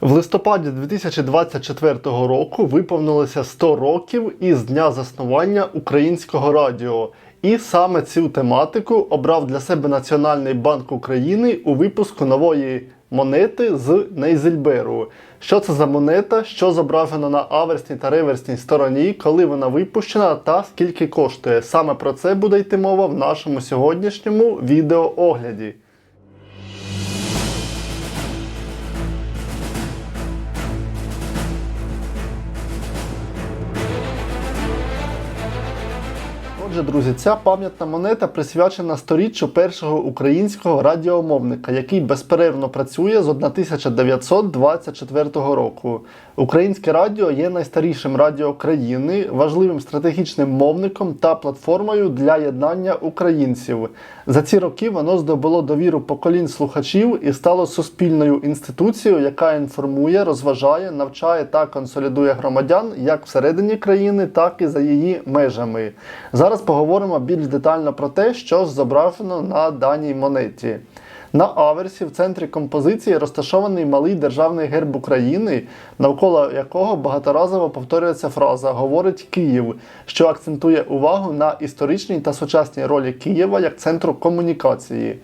В листопаді 2024 року виповнилося 100 років із дня заснування українського радіо. І саме цю тематику обрав для себе Національний банк України у випуску нової монети з Нейзельберу. Що це за монета, що зображено на аверсній та реверсній стороні, коли вона випущена та скільки коштує. Саме про це буде йти мова в нашому сьогоднішньому відеоогляді. Отже, друзі, ця пам'ятна монета присвячена сторіччю першого українського радіомовника, який безперервно працює з 1924 року. Українське радіо є найстарішим радіо країни, важливим стратегічним мовником та платформою для єднання українців. За ці роки воно здобуло довіру поколінь слухачів і стало суспільною інституцією, яка інформує, розважає, навчає та консолідує громадян як всередині країни, так і за її межами. Зараз поговоримо більш детально про те, що зображено на даній монеті. На аверсі в центрі композиції розташований малий державний герб України, навколо якого багаторазово повторюється фраза Говорить Київ, що акцентує увагу на історичній та сучасній ролі Києва як центру комунікації.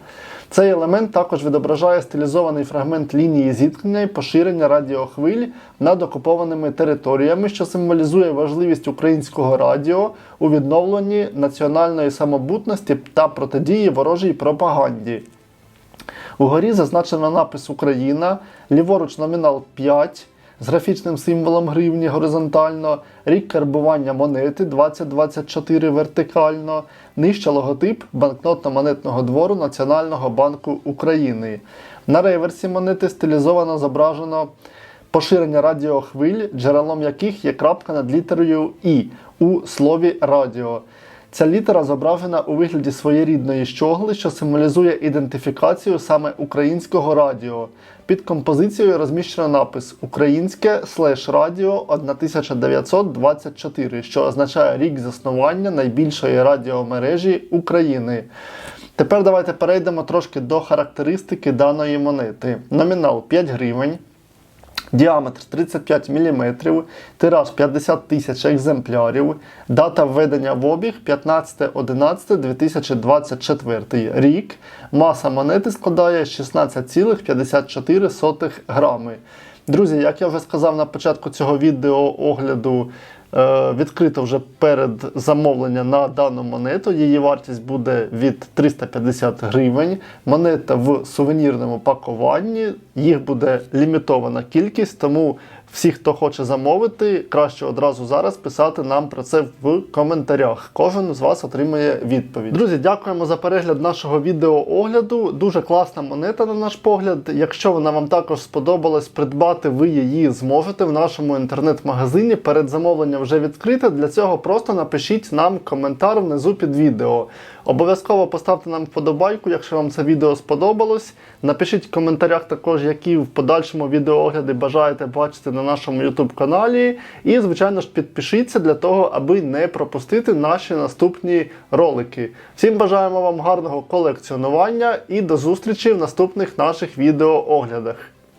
Цей елемент також відображає стилізований фрагмент лінії зіткнення і поширення радіохвиль над окупованими територіями, що символізує важливість українського радіо у відновленні національної самобутності та протидії ворожій пропаганді. Угорі зазначено напис Україна, ліворуч номінал 5 з графічним символом гривні горизонтально, рік карбування монети 2024 вертикально, нижче логотип банкнотно-монетного двору Національного банку України. На реверсі монети стилізовано зображено поширення радіохвиль, джерелом яких є крапка над літерою І у слові радіо. Ця літера зображена у вигляді своєрідної щогли, що символізує ідентифікацію саме українського радіо. Під композицією розміщено напис Українське слеш радіо 1924, що означає рік заснування найбільшої радіомережі України. Тепер давайте перейдемо трошки до характеристики даної монети. Номінал 5 гривень. Діаметр 35 мм, тираж 50 тисяч екземплярів, дата введення в обіг 15.11.2024 рік. Маса монети складає 16,54 грами. Друзі, як я вже сказав на початку цього відео огляду, відкрито вже перед замовлення на дану монету. Її вартість буде від 350 гривень. Монета в сувенірному пакуванні. Їх буде лімітована кількість, тому всі, хто хоче замовити, краще одразу зараз писати нам про це в коментарях. Кожен з вас отримає відповідь. Друзі, дякуємо за перегляд нашого відеоогляду. Дуже класна монета, на наш погляд. Якщо вона вам також сподобалась, придбати ви її зможете в нашому інтернет-магазині. Перед замовленням вже відкрите. Для цього просто напишіть нам коментар внизу під відео. Обов'язково поставте нам вподобайку, якщо вам це відео сподобалось. Напишіть в коментарях також, які в подальшому відеоогляди бажаєте бачити на нашому YouTube каналі. І, звичайно ж, підпишіться для того, аби не пропустити наші наступні ролики. Всім бажаємо вам гарного колекціонування і до зустрічі в наступних наших відеооглядах.